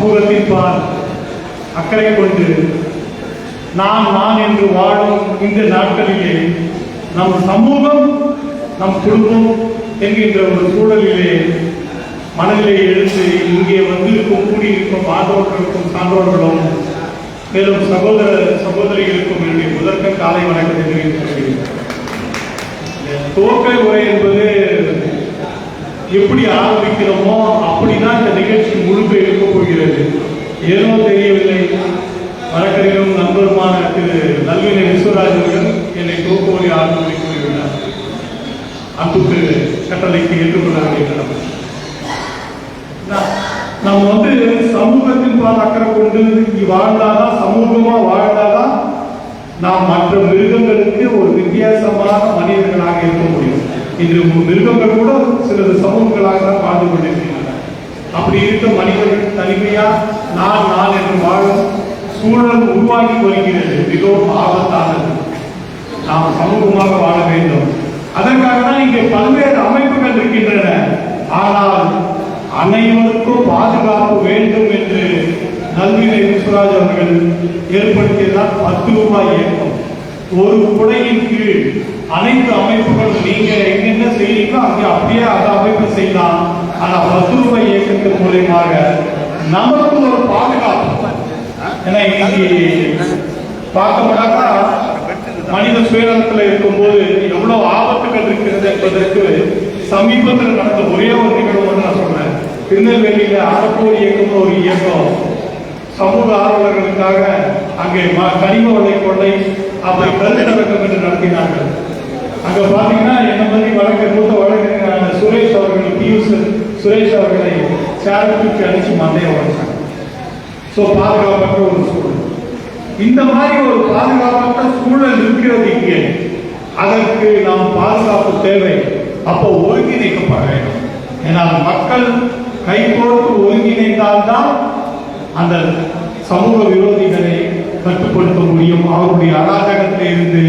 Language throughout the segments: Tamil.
சமூகத்தின் அக்கறை கொண்டு நான் நான் என்று வாழும் இந்த நாட்களிலே நம் சமூகம் நம் குடும்பம் என்கின்ற ஒரு சூழலிலே மனதிலே எழுந்து இங்கே வந்திருக்கும் கூடியிருக்கும் ஆதரவர்களுக்கும் சான்றோர்களும் மேலும் சகோதர சகோதரிகளுக்கும் என்னுடைய முதற்க காலை வணக்கத்தை தெரிவித்துக் கொள்கிறேன். துவக்க உரை என்பது எப்படி ஆரம்பிக்கிறோமோ அப்படிதான் இந்த நிகழ்ச்சி முழுக்க இருக்க போகிறது. ஏனோ தெரியவில்லை. வழக்கறிஞரும் நண்பருமான திரு நல்வினை விஸ்வராஜ் அவர்கள் என்னை துவக்க ஆரம்பி கூறியுள்ளார் அன்புக்கு கட்டளைக்கு ஏற்றுக்கொள்ள நம்ம வந்து சமூகத்தின் பால் அக்கறை கொண்டு இங்கே வாழ்ந்தாதான் சமூகமா வாழ்ந்தாதான் நாம் மற்ற மிருகங்களுக்கு ஒரு வித்தியாசமான மனிதர்களாக இருக்க முடியும். இன்று மிருகங்கள் கூட சிலது சமூகங்களாக தான் வாழ்ந்து கொண்டிருக்கின்றன. அப்படி இருக்க மனிதர்கள் தனிமையா நான் நான் என்று வாழும் சூழல் உருவாகி வருகிறது. மிகவும் ஆபத்தானது. நாம் சமூகமாக வாழ வேண்டும். அதற்காக தான் இங்கே பல்வேறு அமைப்புகள் இருக்கின்றன. ஆனால் அனைவருக்கும் பாதுகாப்பு வேண்டும் என்று நல்வினை விஸ்வராஜ் அவர்கள் ஏற்படுத்தியதான் பத்து ரூபாய் இயக்கம். ஒரு குடையின் கீழ் அனைத்து அமைப்புகளும் நீங்க என்னென்ன செய்றீங்களோ அங்கே அப்படியே அந்த அமைப்பு செய்யலாம். ஆனா பத்து இயக்கத்தின் மூலியமாக நமக்கு ஒரு பாதுகாப்பு. ஏன்னா இன்னைக்கு பார்க்க மனித சுயநலத்தில் இருக்கும்போது எவ்வளவு ஆபத்துகள் இருக்கிறது என்பதற்கு சமீபத்தில் நடந்த ஒரே ஒரு நிகழ்வு வந்து நான் சொல்றேன். திருநெல்வேலியில அறப்போர் இயக்கம் ஒரு இயக்கம். சமூக ஆர்வலர்களுக்காக அங்கே ம- கனிம வளை கொள்ளை அப்படி கருத்தடக்கம் என்று நடத்தினார்கள். அங்க பாத்தீங்கன்னா என்ன மாதிரி வழக்கு மூத்த வழக்கறிஞரான சுரேஷ் அவர்கள் பியூஸ் சுரேஷ் அவர்களை சேரத்துக்கு அடிச்சு மண்டையை உடைச்சாங்க. ஸோ பாதுகாப்பற்ற ஒரு சூழல். இந்த மாதிரி ஒரு பாதுகாப்பற்ற சூழல் இருக்கிறது இங்கே. அதற்கு நாம் பாதுகாப்பு தேவை. அப்போ ஒருங்கிணைக்கப்பட வேண்டும். ஏன்னா மக்கள் கைகோர்த்து ஒருங்கிணைந்தால்தான் அந்த சமூக விரோதிகளை கட்டுப்படுத்த முடியும் அவருடைய அராஜகத்தில் இருந்து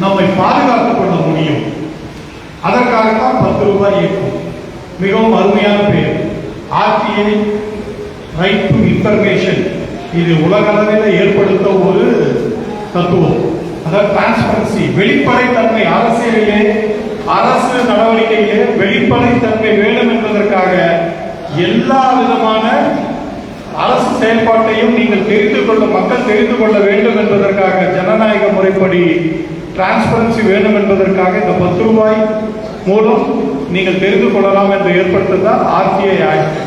நம்மை பாதுகாத்துக் கொள்ள முடியும். அதற்காகத்தான் பத்து ரூபாய் இயக்கம். மிகவும் அருமையான பெயர் ஆர்டிஐ ரைட் டு இன்ஃபர்மேஷன் இது உலகளவில் ஏற்படுத்த ஒரு தத்துவம். அதாவது டிரான்ஸ்பரன்சி வெளிப்படைத்தன்மை. அரசியலிலே அரசு நடவடிக்கையிலே வெளிப்படைத்தன்மை வேண்டும் என்பதற்காக எல்லா விதமான அரசு செயல்பாட்டையும் நீங்கள் தெரிந்து கொள்ள மக்கள் தெரிந்து கொள்ள வேண்டும் என்பதற்காக ஜனநாயக முறைப்படி டிரான்ஸ்பரன்சி வேண்டும் என்பதற்காக இந்த பத்து ரூபாய் மூலம் நீங்கள் தெரிந்து கொள்ளலாம் என்று ஏற்படுத்ததான் ஆர்டிஐ ஆக்ட்.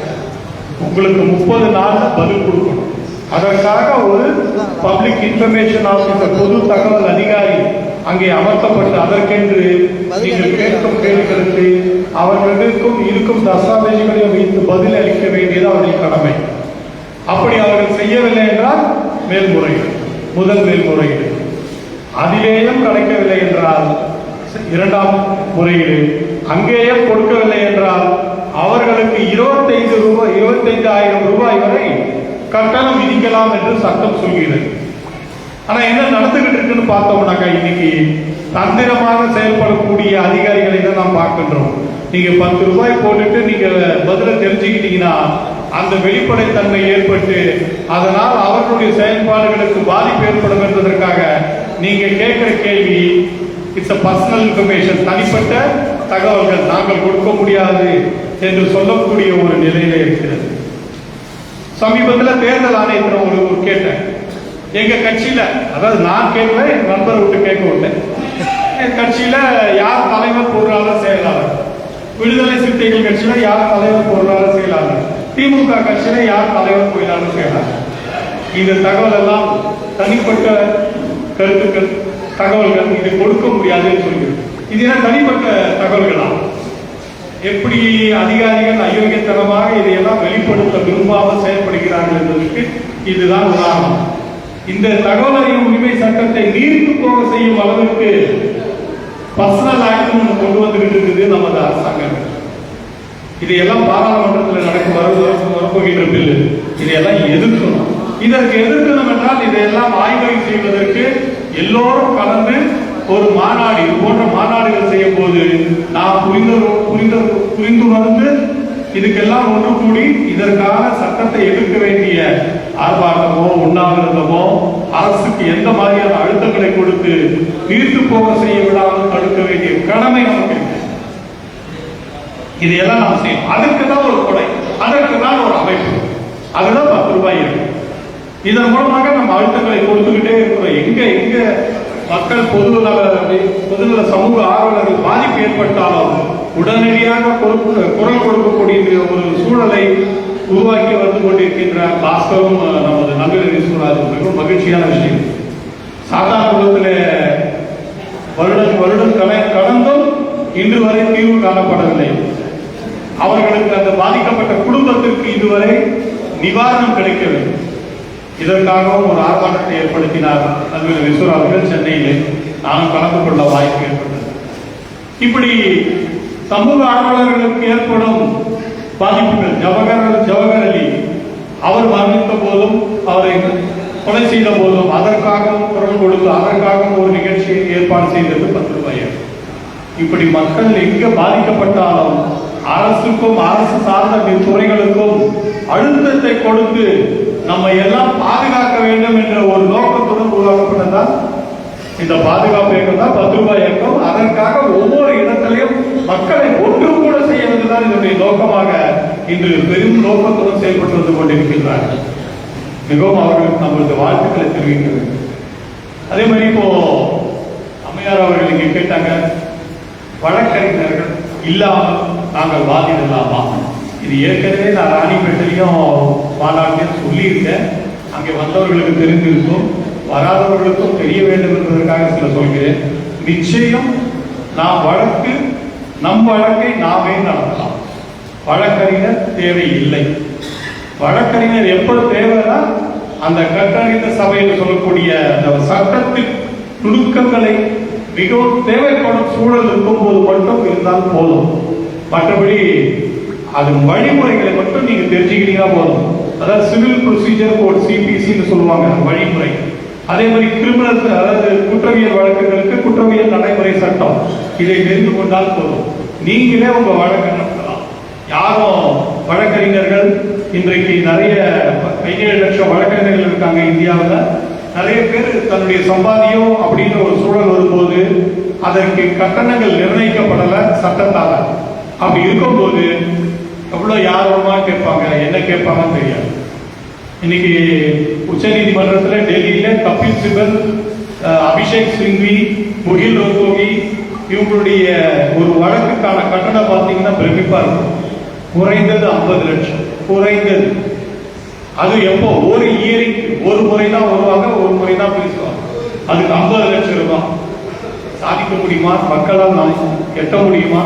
உங்களுக்கு முப்பது நாள் பதில் கொடுக்கணும். அதற்காக ஒரு பப்ளிக் இன்ஃபர்மேஷன் ஆஃபீஸர் பொது தகவல் அதிகாரி அங்கே அமர்த்தப்பட்டு அதற்கென்று நீங்கள் கேட்கும் கேள்விகளுக்கு அவர்களுக்கும் இருக்கும் தஸ்தாவேஜுகளையும் வைத்து பதில் அளிக்க வேண்டியது அவருடைய கடமை அப்படி அவர்கள் செய்யவில்லை என்றால் மேல்முறையீடு முதல் மேல்முறையீடு. அதிலேயும் கிடைக்கவில்லை என்றால் இரண்டாம் முறையீடு. அங்கேயும் கொடுக்கவில்லை என்றால் அவர்களுக்கு இருபத்தைந்து ரூபாய் இருபத்தைந்து ஆயிரம் ரூபாய் வரை கட்டணம் விதிக்கலாம் என்று சட்டம் சொல்கிறது. ஆனா என்ன நடந்துகிட்டு இருக்குன்னு பார்த்தோம்னாக்கா இன்னைக்கு தந்திரமாக செயல்படக்கூடிய அதிகாரிகளை தான் நாம் பார்க்கின்றோம். நீங்க பத்து ரூபாய் போட்டுட்டு நீங்க பதில தெரிஞ்சுக்கிட்டீங்கன்னா அந்த வெளிப்படைத்தன்மை ஏற்பட்டு அதனால் அவர்களுடைய செயல்பாடுகளுக்கு பாதிப்பு ஏற்படும் என்பதற்காக நீங்க கேட்கிற கேள்வி இட்ஸ் அ பர்சனல் இன்ஃபர்மேஷன் தனிப்பட்ட தகவல்கள் நாங்கள் கொடுக்க முடியாது என்று சொல்லக்கூடிய ஒரு நிலையில இருக்கிறது. சமீபத்தில் தேர்தல் ஆணையத்தில் ஒரு ஒரு கேட்டேன். எங்க கட்சியில அதாவது நான் கேட்கல என் நண்பரை விட்டு கேட்க விட்டேன். என் கட்சியில யார் தலைவர் பொருளாளர் செயலாளர்? விடுதலை சிறுத்தைகள் கட்சியில யார் தலைவர் பொருளாளர் செயலாளர்? திமுக கட்சியில யார் தலைவர் போயினாலும் கேட்டாங்க இந்த தகவல் எல்லாம் தனிப்பட்ட கருத்துக்கள் தகவல்கள் இது கொடுக்க முடியாதுன்னு சொல்லியிருக்கு இது என்ன தனிப்பட்ட தகவல்களா? எப்படி அதிகாரிகள் அயோக்கியத்தனமாக இதையெல்லாம் வெளிப்படுத்த விரும்பாமல் செயல்படுகிறார்கள் என்பதற்கு இதுதான் உதாரணம். இந்த தகவல் அறியும் உரிமை சட்டத்தை நீர்த்து போக செய்யும் அளவிற்கு பர்சனல் ஆக்ட் ஒன்று கொண்டு வந்துகிட்டு இருக்குது நமது அரசாங்கம். இதையெல்லாம் பாராளுமன்றத்தில் நடக்கும் வரவு வரப்போகின்ற பில்லு இதையெல்லாம் எதிர்க்கணும். இதற்கு எதிர்க்கணும் என்றால் இதையெல்லாம் ஆய்வு செய்வதற்கு எல்லோரும் கலந்து ஒரு மாநாடு இது போன்ற மாநாடுகள் செய்யும் போது நாம் புரிந்து புரிந்து புரிந்துணர்ந்து இதுக்கெல்லாம் ஒன்று கூடி இதற்கான சட்டத்தை எதிர்க்க வேண்டிய ஆர்ப்பாட்டமோ உண்ணாவிரதமோ அரசுக்கு எந்த மாதிரியான அழுத்தங்களை கொடுத்து நீர்த்து போக செய்ய விடாமல் தடுக்க வேண்டிய கடமை நமக்கு இருக்கு இதையெல்லாம் நாம் செய்யணும். அதுக்கு தான் ஒரு கொடை. அதற்கு தான் ஒரு அமைப்பு. அதுதான் பத்து ரூபாய் இருக்கு. இதன் மூலமாக நம்ம அழுத்தங்களை கொடுத்துக்கிட்டே இருக்கிறோம். எங்க எங்க மக்கள் பொதுநல பொதுநல சமூக ஆர்வலர்கள் பாதிப்பு ஏற்பட்டாலும் உடனடியாக கொடுக்க- குரல் கொடுக்கக்கூடிய ஒரு சூழலை உருவாக்கி வந்து கொண்டிருக்கின்ற வாஸ்தவம் நமது நம்பிக்கை சூழல் மிகவும் மகிழ்ச்சியான விஷயம். சாதாரண உலகத்தில் வருடம் வருடம் கடந்தும் இன்று வரை தீர்வு காணப்படவில்லை. அவர்களுக்கு அந்த பாதிக்கப்பட்ட குடும்பத்திற்கு இதுவரை நிவாரணம் கிடைக்கவில்லை. இதற்காகவும் ஒரு ஆர்ப்பாட்டத்தை ஏற்படுத்தினார் அலுவலர் விஸ்வரா அவர்கள் சென்னையிலே. நானும் கலந்து கொள்ள வாய்ப்பு ஏற்பட்டது. இப்படி சமூக ஆர்வலர்களுக்கு ஏற்படும் பாதிப்புகள் ஜவஹர் ஜவஹர் அலி அவர் மரணித்த போதும் அவரை கொலை செய்த போதும் அதற்காகவும் குரல் கொடுத்து அதற்காகவும் ஒரு நிகழ்ச்சியை ஏற்பாடு செய்தது பத்து ரூபாய் இப்படி மக்கள் எங்க பாதிக்கப்பட்டாலும் அரசுக்கும் அரசு சார்ந்த துறைகளுக்கும் அழுத்தத்தை கொடுத்து நம்ம எல்லாம் பாதுகாக்க வேண்டும் என்ற ஒரு நோக்கத்துடன் உருவாக்கப்பட்டதுதான் இந்த பாதுகாப்பு இயக்கம் தான். பத்து ரூபாய் இயக்கம். அதற்காக ஒவ்வொரு இடத்திலையும் மக்களை ஒன்று கூட செய்வதுதான் இதனுடைய நோக்கமாக இன்று பெரும் நோக்கத்துடன் செயல்பட்டு வந்து கொண்டிருக்கின்றார்கள். மிகவும் அவர்களுக்கு நம்மளது வாழ்த்துக்களை தெரிவிக்கிறது அதே மாதிரி இப்போ அம்மையார் அவர்கள் இங்கே கேட்டாங்க வழக்கறிஞர்கள் இல்லாமல் நாங்கள் வாதிடலாமா? இது ஏற்கனவே நான் ராணிப்பேட்டையும் மாநாட்டிலும் சொல்லியிருக்கேன். அங்கே வந்தவர்களுக்கு தெரிந்திருக்கும் வராதவர்களுக்கும் தெரிய வேண்டும் என்பதற்காக சில சொல்கிறேன். நிச்சயம் நாம் வழக்கு நம் வழக்கை நாமே நடத்தலாம். வழக்கறிஞர் தேவையில்லை. வழக்கறிஞர் எப்போ தேவைன்னா அந்த கட்டறிந்த சபையில் சொல்லக்கூடிய அந்த சட்டத்தின் நுணுக்கங்களை மிகவும் தேவைப்படும் சூழல் இருக்கும்போது மட்டும் இருந்தால் போதும். மற்றபடி அது வழிமுறைகளை மட்டும் நீங்க தெரிஞ்சுக்கிட்டீங்கன்னா போதும். அதாவது சிவில் ப்ரொசீஜர் கோட் சிபிசின்னு சொல்லுவாங்க வழிமுறை. அதே மாதிரி கிரிமினல் அதாவது குற்றவியல் வழக்குகளுக்கு குற்றவியல் நடைமுறை சட்டம். இதை தெரிந்து கொண்டால் போதும். நீங்களே உங்க வழக்கை நடத்தலாம். யாரும் வழக்கறிஞர்கள் இன்றைக்கு நிறைய பதினேழு லட்சம் வழக்கறிஞர்கள் இருக்காங்க இந்தியாவில். நிறைய பேர் தன்னுடைய சம்பாதியம் அப்படின்னு ஒரு சூழல் வரும்போது அதற்கு கட்டணங்கள் நிர்ணயிக்கப்படல சட்டத்தால. அப்படி இருக்கும்போது எவ்வளோ யாரோமா கேட்பாங்க? என்ன கேட்பாங்கன்னு தெரியாது. இன்னைக்கு உச்ச நீதிமன்றத்தில் டெல்லியில் கபில் சிபல் அபிஷேக் சிங்வி முகில் ரோத்தோகி இவங்களுடைய ஒரு வழக்குக்கான கட்டணம் பார்த்தீங்கன்னா பிரமிப்பா இருக்கும். குறைந்தது ஐம்பது லட்சம். குறைந்தது. அது எப்போ? ஒரு இயரிங் ஒரு முறை தான் வருவாங்க ஒரு முறை தான் பேசுவாங்க. அதுக்கு ஐம்பது லட்சம் ரூபாய். சாதிக்க முடியுமா? மக்களால் நாம் எட்ட முடியுமா?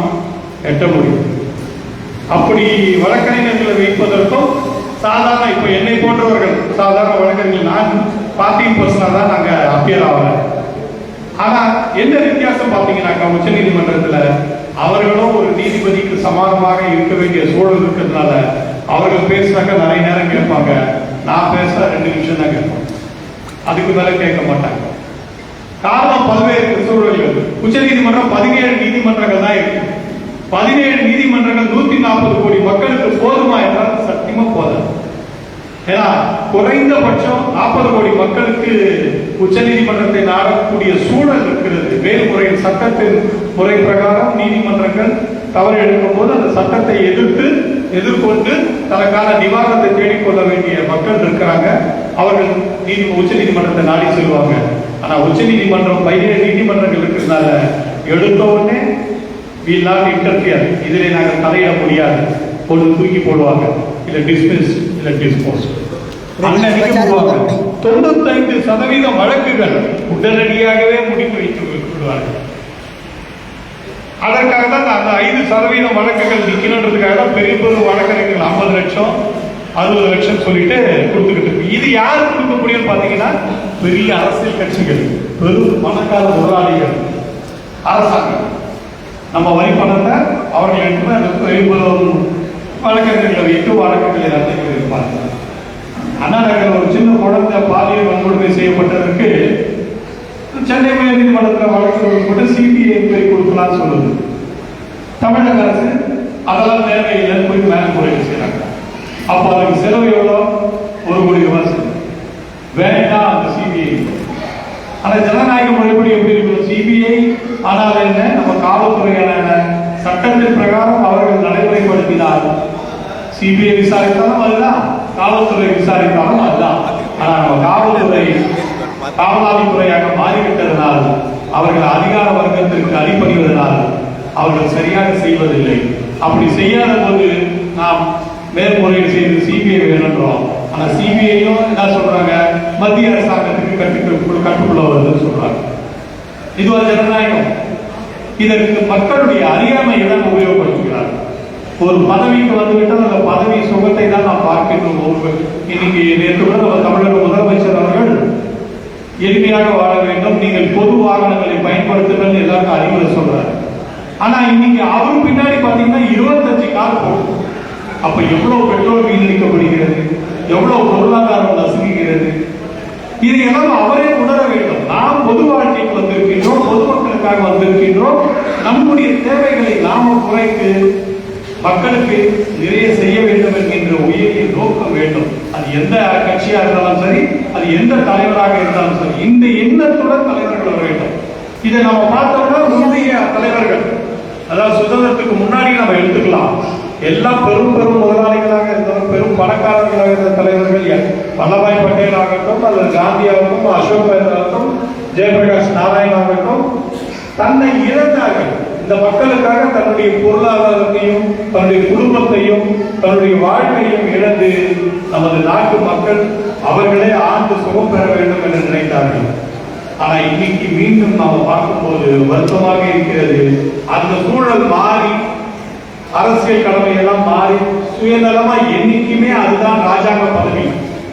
எட்ட முடியும். அப்படி வழக்கறிஞர்களை வைப்பதற்கும் சாதாரண இப்ப என்னை போன்றவர்கள் சாதாரண வழக்கறிஞர்கள் நான் பார்ட்டிங் பர்சனா தான் நாங்க அப்பியர் ஆகல. ஆனா என்ன வித்தியாசம் பாத்தீங்கன்னாக்கா உச்ச நீதிமன்றத்துல அவர்களும் ஒரு நீதிபதிக்கு சமானமாக இருக்க வேண்டிய சூழல் இருக்கிறதுனால அவர்கள் பேசினாக்க நிறைய நேரம் கேட்பாங்க. நான் பேச ரெண்டு நிமிஷம் தான் கேட்பேன் அதுக்கு மேல கேட்க மாட்டாங்க. காரணம் பல்வேறு சூழல்கள். உச்ச நீதிமன்றம் பதினேழு நீதிமன்றங்கள் தான் இருக்கு. பதினேழு நீதிமன்றங்கள் நூத்தி நாற்பது கோடி மக்களுக்கு போதுமா என்றால் சத்தியமா போதாது. ஏன்னா குறைந்தபட்சம் நாற்பது கோடி மக்களுக்கு உச்ச நீதிமன்றத்தை நாடக்கூடிய சூழல் இருக்கிறது. மேல்முறை சட்டத்தின் முறை பிரகாரம் நீதிமன்றங்கள் தவறு எடுக்கும் போது அந்த சட்டத்தை எதிர்த்து எதிர்கொண்டு தனக்கான நிவாரணத்தை தேடிக்கொள்ள வேண்டிய மக்கள் இருக்கிறாங்க. அவர்கள் நீதி உச்ச நீதிமன்றத்தை நாடி செல்வாங்க. ஆனா உச்ச நீதிமன்றம் பதினேழு நீதிமன்றங்கள் இருக்கிறதுனால எடுத்த உடனே வில் நாட் இன்டர்ஃபியர் இதிலே நாங்கள் தலையிட முடியாது. கொண்டு தூக்கி போடுவாங்க. இல்லை டிஸ்மிஸ் இல்லை டிஸ்போஸ் போடுவாங்க. தொண்ணூத்தைந்து சதவீதம் வழக்குகள் உடனடியாகவே முடித்து வைத்து விடுவார்கள். அதற்காக தான் அந்த ஐந்து சதவீதம் வழக்குகள் நிற்கணுன்றதுக்காக தான் பெரிய பெரிய வழக்கறிஞர்கள் ஐம்பது லட்சம் அறுபது லட்சம் சொல்லிட்டு கொடுத்துக்கிட்டு இருக்கு. இது யார் கொடுக்க முடியும்னு பார்த்தீங்கன்னா பெரிய அரசியல் கட்சிகள் பெரும் பணக்கார முதலாளிகள் அரசாங்கம். நம்ம வரி பணத்தை அவர்கள் எடுத்து அந்த பெரும் வைத்து வழக்கறிஞர் அன்றைக்கு இருப்பாங்க அண்ணா நகர் ஒரு சின்ன குழந்தை பாலியல் வன்கொடுமை செய்யப்பட்டதற்கு சென்னை உயர் நீதிமன்றத்தில் வழக்கு மட்டும் சிபிஐ என்கொயரி கொடுக்கலாம்னு சொல்லுது. தமிழக அரசு அதெல்லாம் தேவையில்லைன்னு போய் மேல்முறையீடு செய்யறாங்க அப்போ அதுக்கு செலவு எவ்வளோ? ஒரு கோடி ரூபாய். செலவு வேண்டாம் அந்த சிபிஐ ஆனால் ஜனநாயக முறைப்படி எப்படி இருக்கும்? சிபிஐ ஆனால் என்ன நம்ம காவல்துறையான சட்டத்தின் பிரகாரம் அவர்கள் நடைமுறைப்படுத்தினார் சிபிஐ விசாரித்தாலும் அதுதான் காவல்துறை விசாரித்தாலும் அதுதான். ஆனால் நம்ம காவல்துறை காவலாளித்துறையாக மாறிவிட்டதனால் அவர்கள் அதிகார வர்க்கத்திற்கு அடிபணிவதனால் அவர்கள் சரியாக செய்வதில்லை. அப்படி செய்யாத போது நாம் மேற்முறையீடு செய்து சிபிஐ வேணுன்றோம் ஆனால் சிபிஐயும் என்ன சொல்றாங்க? மத்திய அரசாங்கத்துக்கு கட்டுக்குள் கட்டுக்குள்ள வருதுன்னு சொல்றாங்க. இது ஒரு ஜனநாயகம். இதற்கு மக்களுடைய அறியாமையை தான் உபயோகப்படுத்துகிறார். ஒரு பதவிக்கு வந்துவிட்டால் அந்த பதவி சுகத்தை தான் நாம் பார்க்கின்றோம் ஒவ்வொரு இன்னைக்கு நேற்று கூட நம்ம தமிழக முதலமைச்சர் அவர்கள் எளிமையாக வாழ வேண்டும். நீங்கள் பொது வாகனங்களை பயன்படுத்துங்கள் எல்லாருக்கும் அறிவுரை சொல்றாரு. ஆனா இன்னைக்கு அவரும் பின்னாடி பாத்தீங்கன்னா இருபத்தஞ்சு கார் போகும் அப்ப எவ்வளவு பெட்ரோல் வீணடிக்கப்படுகிறது? எவ்வளவு பொருளாதாரம் நசுக்குகிறது இது எல்லாம் அவரே உணர வேண்டும். நாம் பொது வாழ்க்கைக்கு வந்திருக்கின்றோம் பொதுமக்களுக்காக வந்திருக்கின்றோம். நம்முடைய தேவைகளை நாம குறைத்து மக்களுக்கு நிறைய செய்ய வேண்டும் என்கின்ற உயரிய நோக்கம் வேண்டும். அது எந்த கட்சியா இருந்தாலும் சரி அது எந்த தலைவராக இருந்தாலும் சரி இந்த எண்ணத்துடன் தலைவர்கள் வர வேண்டும். இதை நம்ம பார்த்தோம்னா முந்தைய தலைவர்கள் அதாவது சுதந்திரத்துக்கு முன்னாடி நம்ம எடுத்துக்கலாம். எல்லாம் பெரும் பெரும் முதலாளிகளாக இருந்தவர் பெரும் பணக்காரர்களாக இருந்த தலைவர்கள் வல்லபாய் பட்டேல் ஆகட்டும் அல்லது காந்தி ஆகட்டும் அசோக் ஆகட்டும் ஜெயபிரகாஷ் நாராயண் ஆகட்டும் தன்னை இழந்தார்கள். இந்த மக்களுக்காக தன்னுடைய பொருளாதாரத்தையும் தன்னுடைய குடும்பத்தையும் தன்னுடைய வாழ்வையும் இழந்து நமது நாட்டு மக்கள் அவர்களே ஆண்டு சுகம் பெற வேண்டும் என்று நினைத்தார்கள். ஆனா இன்னைக்கு மீண்டும் நாம பார்க்கும்போது வருத்தமாக இருக்கிறது. அந்த சூழல் மாறி அரசியல் கடமை எல்லாம் மாறி சுயநலமா என்னைக்குமே அதுதான் ராஜாங்க பதவி.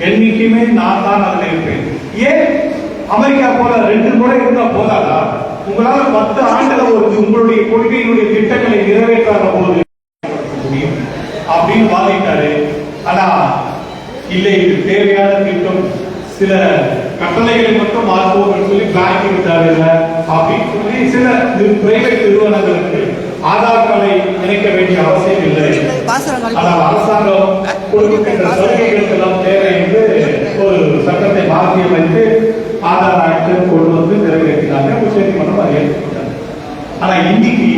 என்னைக்குமே நான் தான் அதுல இருப்பேன். ஏன்? அமெரிக்கா போல ரெண்டு முறை இருந்தா போதாதா? உங்களால பத்து ஆண்டுல ஒரு உங்களுடைய கொள்கையினுடைய திட்டங்களை நிறைவேற்றாத போது அப்படின்னு வாதிட்டாரு. ஆனா இல்லை இது தேவையான திட்டம். சில கட்டளைகளை மட்டும் மாற்றுவோம் சொல்லி பேங்க் விட்டாரு அப்படின்னு சொல்லி சில பிரைவேட் நிறுவனங்களுக்கு ஆதார் கார்டை இணைக்க வேண்டிய அவசியம் இல்லை. ஆனால் அரசாங்கம் கொடுக்கின்ற சலுகைகளுக்கு எல்லாம் தேவை என்று ஒரு சட்டத்தை மாற்றி அமைத்து ஆதார் ஆக்டை கொண்டு வந்து நிறைவேற்றினாங்க. உச்சநீதிமன்றம் அதை ஏற்றுக்கொண்டாங்க. ஆனா இன்னைக்கு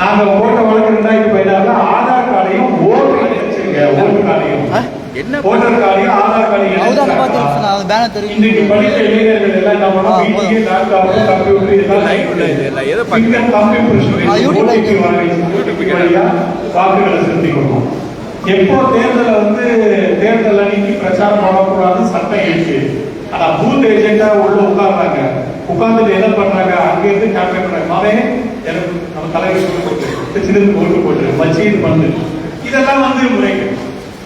நாங்க ஓட்ட வழக்கு ரெண்டாயிரத்தி பதினாறுல ஆதார் கார்டையும் ஓட்டு வச்சிருக்க ஓட்டு கார்டையும். என்ன ஓட்டர் ஆதார் பார்த்து பேனர் தெரியும் இன்னைக்கு இளைஞர்கள் எல்லாம் என்ன ஆ, பண்ணோம் வீட்டுக்கு லேப்டாப் கம்ப்யூட்டர் இதெல்லாம் இல்ல, எதை பார்க்கறீங்க? ஃபிங்கர் கம்ப்யூட்டர் வழியா வாக்குகளை செலுத்திக் கொள்வோம் எப்போ தேர்தலை வந்து தேர்தல் அன்னைக்கு பிரச்சாரம் பண்ணக்கூடாது சட்டம் இருக்கு. ஆனா பூத் ஏஜென்டா உள்ள உட்கார்றாங்க. உட்கார்ந்துட்டு என்ன பண்றாங்க? அங்க இருந்து கேம்பெயின் பண்றாங்க. மாவே எனக்கு நம்ம தலைவர் சொல்லி போட்டு சின்னது ஓட்டு போட்டு மச்சியது பண்ணு. இதெல்லாம் வந்து முறைகள்.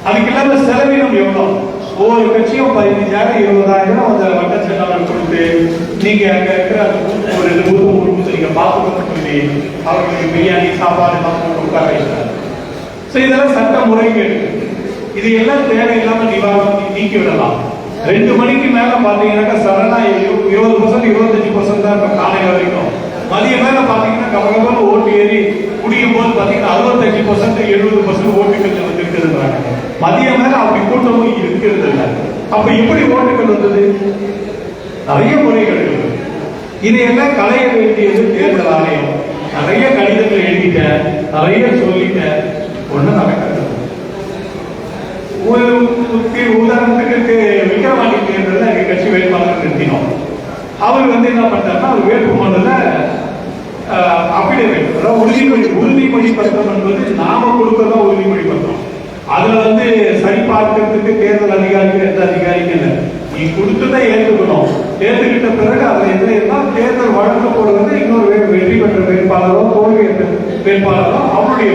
அதுக்கு இல்லாம செலவினம் எவ்வளவு ஒவ்வொரு கட்சியும் பதினஞ்சாயிரம் இருபதாயிரம் அந்த வட்ட செயலாளர் கொடுத்து நீங்க அங்க இருக்கிற அந்த ஒரு ரெண்டு பூத்து மூணு நீங்க பார்த்துக்கணும்னு சொல்லி அவர்களுக்கு பிரியாணி சாப்பாடு எல்லாம் போட்டு உட்கார இதெல்லாம் சட்ட முறைகேடு. இது எல்லாம் தேவையில்லாம நிவாரணம் நீக்கி விடலாம். ரெண்டு மணிக்கு மேல பாத்தீங்கன்னாக்கா சரணா இருபது பர்சன்ட் இருபத்தஞ்சு பர்சன்ட் தான் இப்ப காலையில வரைக்கும். மதிய மேல பாத்தீங்கன்னா கமகமான ஓட்டு ஏறி குடிக்கும் போது பாத்தீங்கன்னா அறுபத்தஞ்சு பர்சன்ட் எழுபது பர்சன்ட் ஓட்டுகள் வந்து இருக்குதுன்றாங்க மதிய மேல அப்படி கூட்டமும் இருக்கிறது இல்லை அப்ப எப்படி ஓட்டுகள் வந்தது? நிறைய முறைகள் இதையெல்லாம் களைய வேண்டியது தேர்தல் ஆணையம். நிறைய கடிதங்கள் எழுதிட்டேன் நிறைய சொல்லிட்டேன் ஒண்ணு நடக்கிறது ஒரு உதாரணத்துக்கு விக்ரவாண்டி தேர்தலில் எங்க கட்சி வேட்பாளர் நிறுத்தினோம். அவர் வந்து என்ன பண்ணாருன்னா அவர் வேட்பு மனுல அபிடேவிட் அதாவது உறுதிமொழி உறுதிமொழி பத்திரம் என்பது நாம கொடுக்கறதா உறுதிமொழி பத்திரம். அதுல வந்து சரி பார்க்கறதுக்கு தேர்தல் அதிகாரிகள் எந்த அதிகாரிகள் இல்லை. நீ கொடுத்ததை ஏற்றுக்கணும். ஏற்றுக்கிட்ட பிறகு அதுல என்ன இருந்தால் தேர்தல் வழங்க போடுறது இன்னொரு வெற்றி பெற்ற வேட்பாளரோ தோல்வி வேட்பாளரோ அவருடைய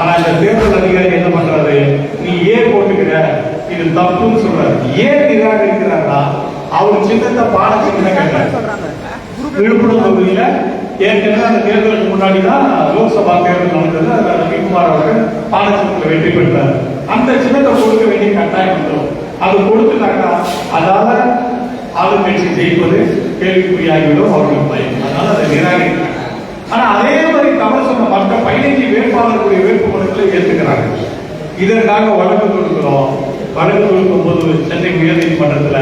ஆனா இந்த தேர்தல் அதிகாரி என்ன பண்றாரு? நீ ஏன் போட்டுக்கிற. இது தப்புன்னு சொல்றாரு. ஏன் நிராகரிக்கிறாருன்னா அவர் சின்னத்தை பாட சின்ன விழுப்புரம் தொகுதியில ஏற்கனவே அந்த தேர்தலுக்கு முன்னாடி தான் லோக்சபா தேர்தல் நடந்தது. அதில் ரவிக்குமார் அவர்கள் பாடச்சின்னத்தில் வெற்றி பெற்றார். அந்த சின்னத்தை கொடுக்க வேண்டிய கட்டாயம் வந்துடும். அது கொடுத்துட்டாக்கா அதால ஆளுங்கட்சி ஜெயிப்பது கேள்விக்குறியாகிவிடும் அவர்கள் பயம் அதனால அதை நிராகரிக்கிறாங்க. ஆனா அதே மாதிரி தவறு சொன்ன மற்ற பதினைஞ்சு வேட்பாளர்களுடைய வேட்பு ஏற்றுக்கிறாங்க. இதற்காக வழக்கு கொடுக்கிறோம் வழக்கு கொடுக்கும் போது சென்னை உயர்நீதிமன்றத்துல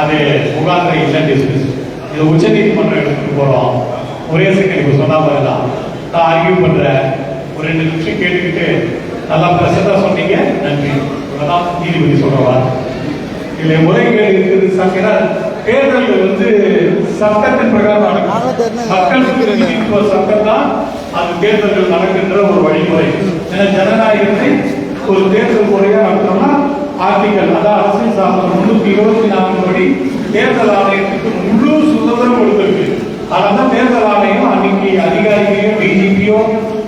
அது முகாந்திர இல்லை டிஸ்மிஸ் இது உச்ச நீதிமன்றம் எடுத்துட்டு போறோம். ஒரே செகண்ட் இப்போ சொன்ன மாதிரி தான் நான் ஆர்கியூ பண்றேன் ஒரு ரெண்டு நிமிஷம் கேட்டுக்கிட்டு நல்லா பிரசண்டா சொன்னீங்க. நன்றி. இவ்வளவுதான் நீதிபதி சொல்றவா இதுல முறைகேடு இருக்குது சார் தேர்தல் வந்து சட்டத்தின் பிரகாரம் நடக்கும். மக்கள் சட்டம் தான் அது தேர்தல்கள் நடக்கின்ற ஒரு வழிமுறை. ஏன்னா ஜனநாயகத்தை ஒரு தேர்தல் முறையா நடத்தணும்னா ஆர்டிகல் அதாவது அரசியல் சாசனம் முன்னூத்தி இருபத்தி நான்கு படி தேர்தல் ஆணையத்துக்கு முழு சுதந்திரம் கொடுத்திருக்கு. அதனால தேர்தல் ஆணையம் அன்னைக்கு அதிகாரிகளையும் டிஜிபியோ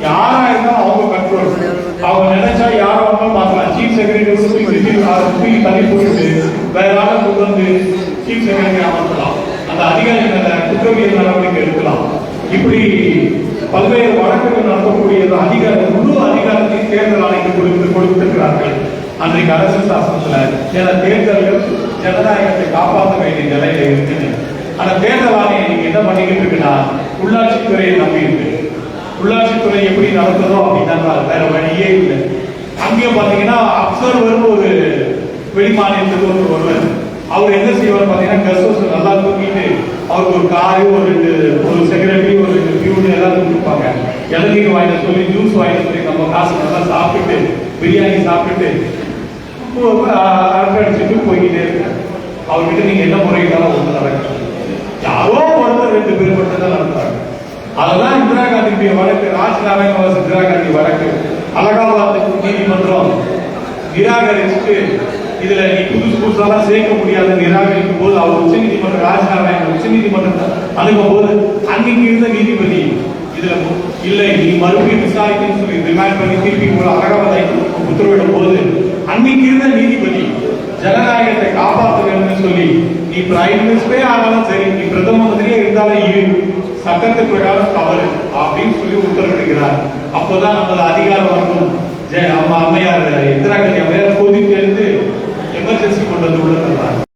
யாரா இருந்தாலும் அவங்க கண்ட்ரோல் அவங்க நினைச்சா யாரும் வேணாலும் பார்க்கலாம். சீஃப் செக்ரட்டரி தூக்கி தள்ளி போட்டு வேற ஆளை கொண்டு வந்து சீஃப் செக்ரட்டரி அமர்த்தலாம். அந்த அதிகாரி மேல குற்றவியல் நடவடிக்கை எடுக்கலாம். இப்படி பல்வேறு வழக்குகள் நடத்தக்கூடிய அதிகார முழு அதிகாரத்தையும் தேர்தல் ஆணையத்தை கொடுத்து கொடுத்திருக்கிறார்கள். அன்றைக்கு அரசு சாசனத்துல சில தேர்தல்கள் ஜனநாயகத்தை காப்பாற்ற வேண்டிய நிலையில இருக்குது அந்த தேர்தல் ஆணையம் நீங்க என்ன பண்ணிக்கிட்டு இருக்குன்னா உள்ளாட்சித்துறையை நம்பி இருக்கு. உள்ளாட்சித்துறை எப்படி நடத்துதோ அப்படின்னா வேற வழியே இல்லை. அங்கேயும் பாத்தீங்கன்னா அப்சர்வர் ஒரு வெளி மாநிலத்துக்கு ஒரு ஒருவர் அவர் என்ன செய்வார் பாத்தீங்கன்னா கஸ்ட் நல்லா தூக்கிட்டு அவருக்கு ஒரு காரு ஒரு ரெண்டு ஒரு செக்ரட்டரி ஒரு ரெண்டு பியூன் எல்லாம் கொடுப்பாங்க. இளநீர் வாங்கிட்டு சொல்லி ஜூஸ் வாங்கிட்டு சொல்லி நம்ம காசு நல்லா சாப்பிட்டு பிரியாணி சாப்பிட்டு அரட்டடிச்சுட்டு போய்கிட்டே இருக்காரு. அவர்கிட்ட நீங்க என்ன முறையிட்டாலும் ஒன்று நடக்கும் யாரோ ஒருத்தர் ரெண்டு பேர் மட்டும் தான் நடத்துறாங்க அதெல்லாம் இந்திரா காந்தியுடைய வழக்கு. ராஜ் நாராயணவாஸ் இந்திரா காந்தி வழக்கு. அலகாபாத்துக்கு நீதிமன்றம் நிராகரிச்சுட்டு இதுல நீ புதுசு புதுசாலாம் சேர்க்க முடியாது. நிராகரிக்கும் போது அவர் உச்ச நீதிமன்றம் ராஜ் நாராயணன் உச்ச நீதிமன்றம் அணுகும் போது அன்னைக்கு இருந்த நீதிபதி இதுல இல்லை நீ மறுபடியும் விசாரிக்கணும்னு சொல்லி ரிமாண்ட் பண்ணி திருப்பி உங்களை அலகாபாத் உத்தரவிடும் போது அன்னைக்கு இருந்த நீதிபதி ஜனநாயகத்தை காப்பாற்றுங்கன்னு சொல்லி நீ பிரைம் மினிஸ்டரே ஆனாலும் சரி நீ பிரதம மந்திரியே இருந்தாலும் இரு சட்டத்தை பிரகாரம் தவறு அப்படின்னு சொல்லி உத்தரவிடுகிறார். அப்போதான் நமது அதிகாரம் வரணும். வர்க்கம் அம்மா அம்மையார் எத்தனை காந்தி அம்மையார் கோதிக்கு எழுந்து எமர்ஜென்சி கொண்டு வந்து உள்ளது